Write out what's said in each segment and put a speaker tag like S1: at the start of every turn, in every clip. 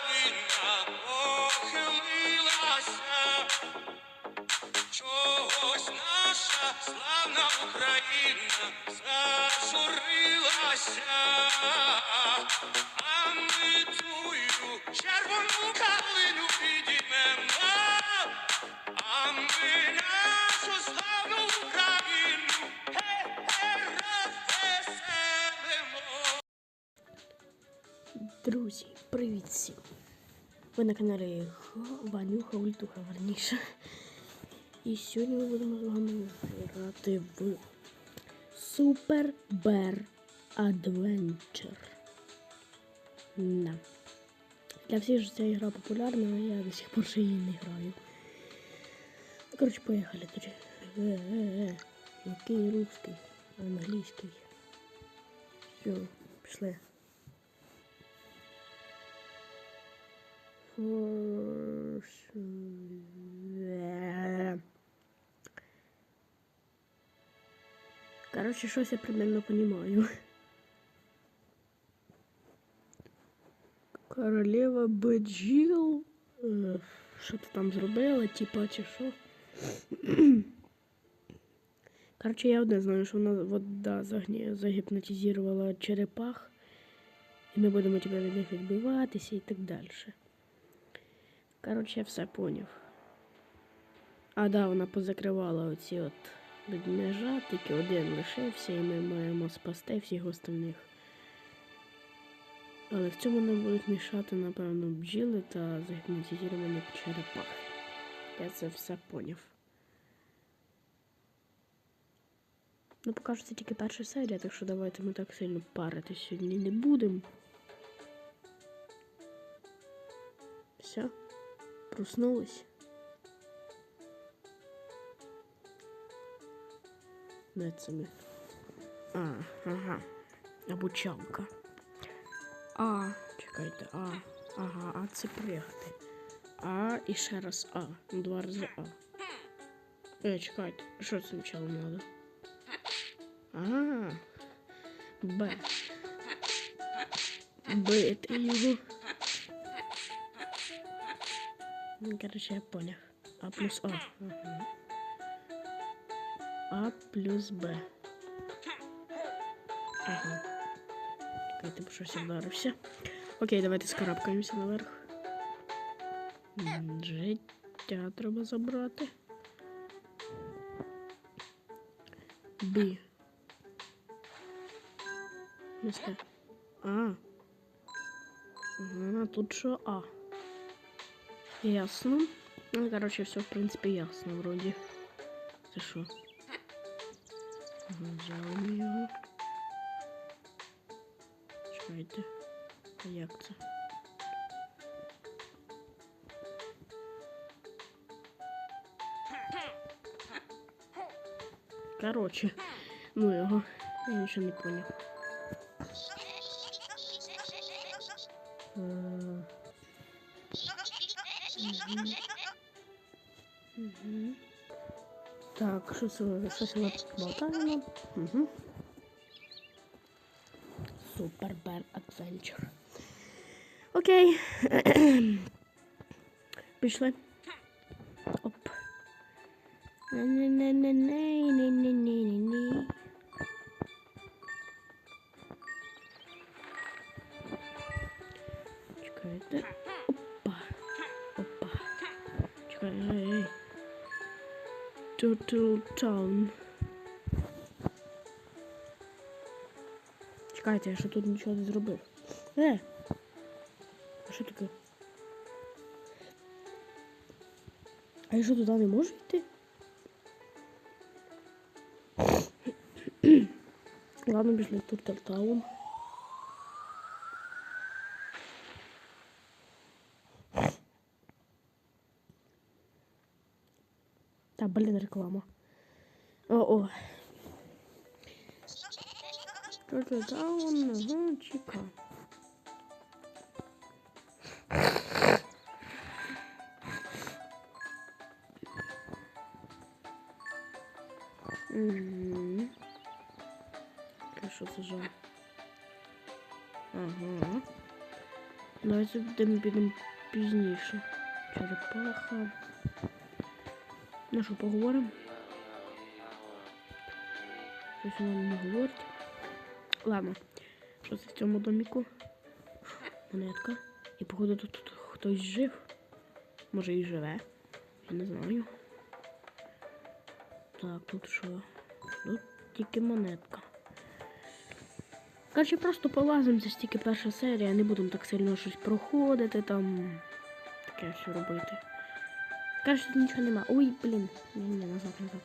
S1: калина похилилася, чогось наша славна Україна зажурилася, а ми тую
S2: Друзі, привіт всім! Ви на каналі Ванюха Ультуха верніше. І сьогодні ми будемо з вами грати в Super Bear Adventure. Да. Для всіх ж ця ігра популярна, а я до сих пор ще її не граю. Коротше, поїхали тут. Е, е, е. Який русський, англійський. Все, пішли. Короче, щось я примерно понимаю. Королева Беджіл. Е, Що ти там зробила, типа, чи що? Короче, я одне знаю, що вона вода загіпнотизувала черепах. І ми будемо тебе від них відбиватися і так далі. Коротше, я все поняв. А да, вона позакривала оці от ведмежатики, один лишився, і ми маємо спасти всіх остальних. Але в цьому нам будуть мішати, напевно, бджіли та загіпнотизовані черепахи. Я це все поняв. Ну, поки це тільки перша серія, так що давайте ми так сильно паритись сьогодні не будемо. Все, проснулась. Де це ми? А, ага. Обучалка. А, чекайте, а. Ага, а це пригати. А і ще раз А. Два рази А. Е, чекайте, це спочатку надо? А. Б. Бити його. Ну, короче, я понял. А плюс А. А плюс Б. Ага. Чекайте, бо щось вдарився. Окей, давайте скарабкаємося наверх. Життя треба забрати. Б. Місце. А. Ага, тут що А. Ясно. Ну, короче, все, в принципе, ясно вроде. Ты шо? Нажал. Что это? Реакция. Короче, ну его, я ничего не понял. Щось тут болтаємо. Угу. Супер Bear Adventure. Окей. Пішли. Оп. Не-не-не-не-не-не-не-не-не. Turtle Town. Чекайте, я ще тут нічого не зробив. Е! А що таке? А я що туди не можу йти? Ладно, пішли в Turtle Town. Да, блин, реклама. О-о. Тут даун, ну, чека. Хорошо, сажал. Ага. Давайте будемо підемо пізніше. Черепаха. Ну що, поговоримо? Щось вона не говорить. Ладно. Що це в цьому доміку? Монетка. І походу тут, хтось жив. Може і живе. Я не знаю. Так, тут що? Тут тільки монетка. Короче, просто полазимо, це ж тільки перша серія, не будемо так сильно щось проходити, там таке все робити. Короче, тут нічого нема. Ой, блін. Ні, ні, назад, назад.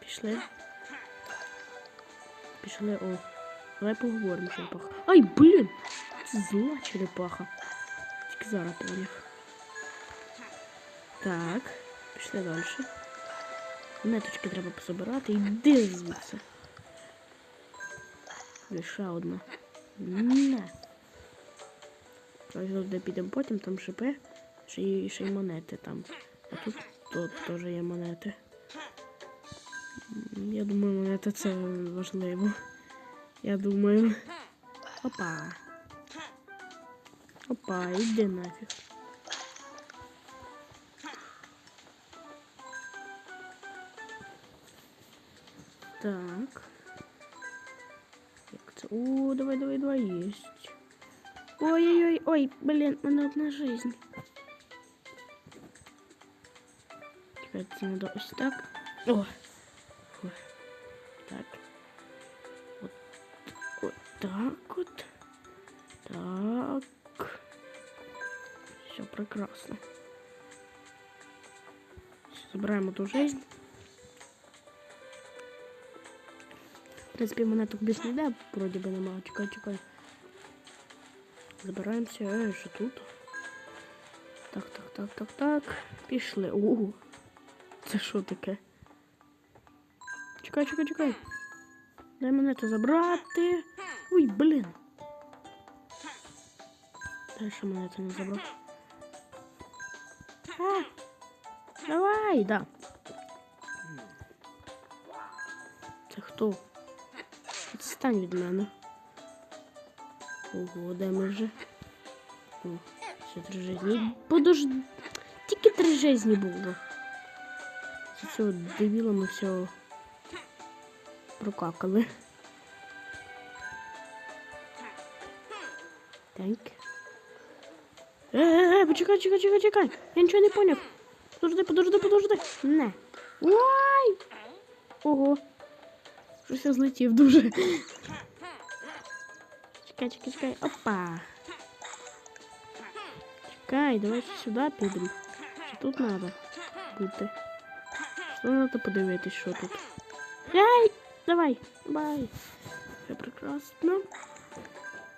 S2: Пішли. Пішли, о. Давай поговоримо, черепаха. Ай, блін! Це зла черепаха. Тільки зараз поняв. Так, пішли далі. Неточки треба пособирати. Іди звідси. Лише одна. Не. Ось туди підемо потім, там шипи, ще й, ще й монети там. А тут, тут теж є монети. Я думаю, монети це важливо. Я думаю. Опа. Опа, іди нафіг. Так. Як це? О, давай, давай, давай, есть. Ой-ой-ой, ой, блин, у мене одна жизнь. Чекай, це надо ось так. О! Фу. Так. Вот, вот так вот. Так. Все прекрасно. Забираем эту жизнь. В принципі, монеток більш не йде, вроді би нема. Чекай, чекай. Забираємося. Е, що тут? Так, так, так, так, так. Пішли. О, це що таке? Чекай, чекай, чекай. Дай монету забрати. Ой, блін. Дай ще монету не забрав. А, давай, да. Це хто? Відстань від мене. Ого, де ми вже? О, ще три жизні. Подож... Тільки три жизні було. Це цього дебіла ми все прокакали. Так. Е-е-е, почекай, чекай, чекай, чекай. Я нічого не поняв. Подожди, подожди, подожди. Не. Ой! Ого. Щось я злетів дуже. Чекай, чекай, чекай. Опа. Чекай, давай сюди підемо. Що тут треба бути? Що треба подивитись, що тут? Ай! Давай, бай. Все прекрасно.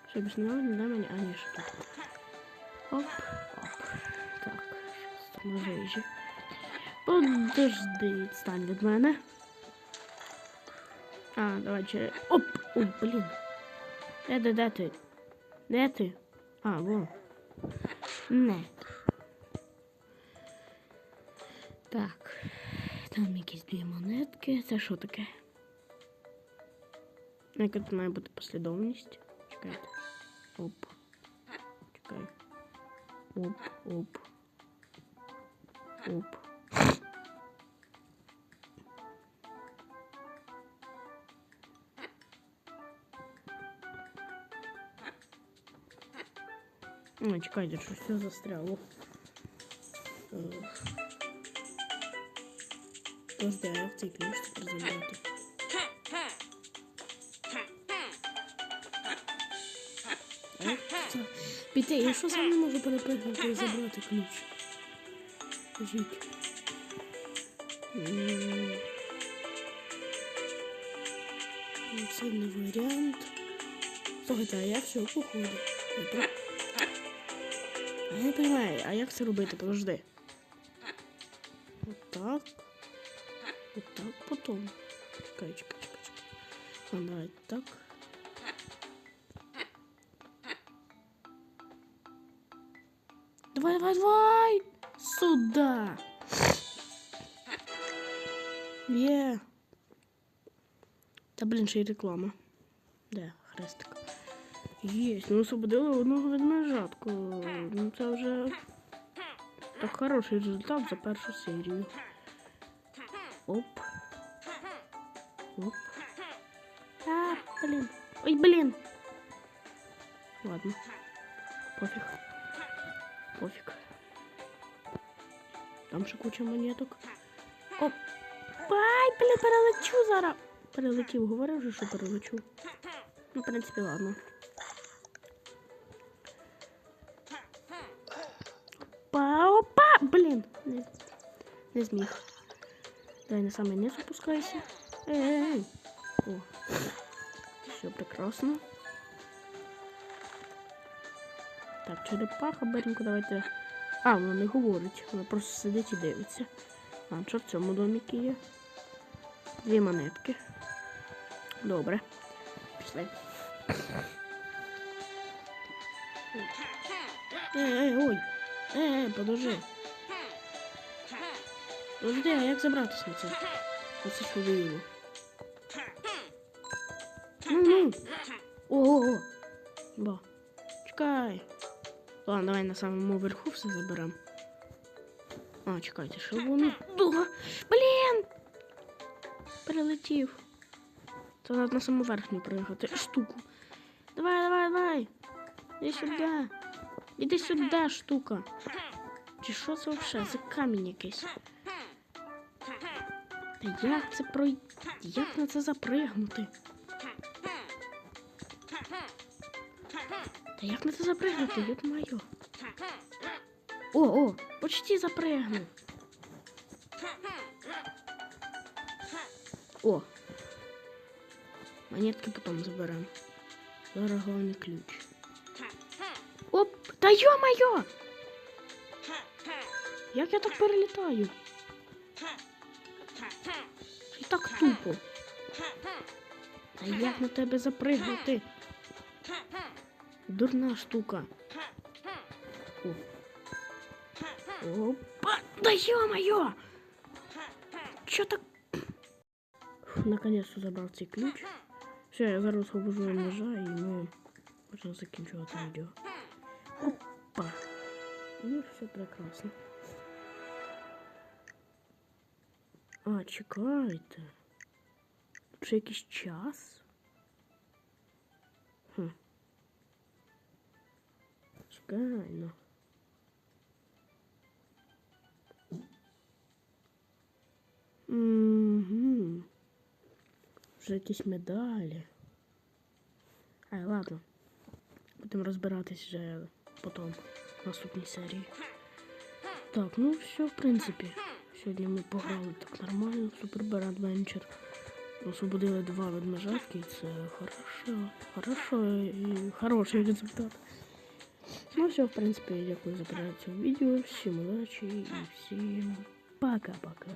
S2: Що більше не не дай мені. А, ні, що тут. Оп, оп. Так, щас там на вижі. Подожди, відстань від мене. А, давай через... Оп! Ой, блін. Де, де, де ти? Де ти? А, во. Не. Так. Там якісь дві монетки. Це що таке? Яка тут має бути послідовність? Чекайте. Оп. Чекай. Оп, оп. Оп. Ой, чекайте, що все застряло. Подожди, а як цей ключ тепер це? Піти, я що сам не можу перепригнути і забрати ключ? Ну, Це не варіант. Слухайте, а як все походу? Я не понимаю, а як це робити? Подожди. Отак. Отак потім. Чекай, чекай, чекай, чекай. А, давай так. Давай, давай, давай! Сюда! Є. Та блін, ще й реклама. Де хрестик? Єсть, ну освободили одного ведмежатку. Ну це вже так хороший результат за першу серію. Оп. Оп. А, блін. Ой, блін. Ладно. Пофіг. Пофіг. Там ще куча монеток. Оп. Ай, блін, перелечу зараз. Перелетів, говорив же, що перелечу. Ну, в принципі, ладно. Опа, опа! Блін, не, не зміг. Давай на самий низ опускайся. Ей. О. Все прекрасно. Так, черепаха, Беренько, давайте. А, вона не говорить, вона просто сидить і дивиться. А, що в цьому доміки є? Дві монетки. Добре. Пішли. Ей, ей, ой. Ей, ей, подожди. Подожди, а як забратися на це? Оце що виявило. Ну, ну. Ого. Ба. Чекай. Ладно, давай на самому верху все заберем. А, чекайте, що воно? Дуга. Блін! Перелетів. Це треба на саму верхню приїхати. Штуку. Давай, давай, давай. Іди сюди. Іди сюди, штука. Чи що це взагалі? Це камінь якийсь. Та як це про... Як на це запригнути? Та як на це запригнути, йоп моє. О, о, почти запригнув. О. Монетки потом заберем. Зараз ключ. Оп! Та йо-моє! Як я так перелітаю? І так тупо. Та як на тебе запригнути? Дурна штука. О. Опа! Да ё-моё! Чё так? Фу, Наконец-то забрав цей ключ. Все, я зараз освобожу ножа і ми можна закінчувати відео. Опа! Ну, все прекрасно. А, чекайте. Тут ще якийсь час? Хм. Чекайно. Угу. Вже якісь медалі. Ай, ладно. Будемо розбиратись вже потім в наступній серії. Так, ну все, в принципі. Сьогодні ми пограли так нормально, Super Bear Adventure. Освободили два ведмежатки, і це хорошо. Хорошо і хороший результат. Ну все, в принципі, дякую за перегляд цього відео. Всім удачі і всім пока-пока.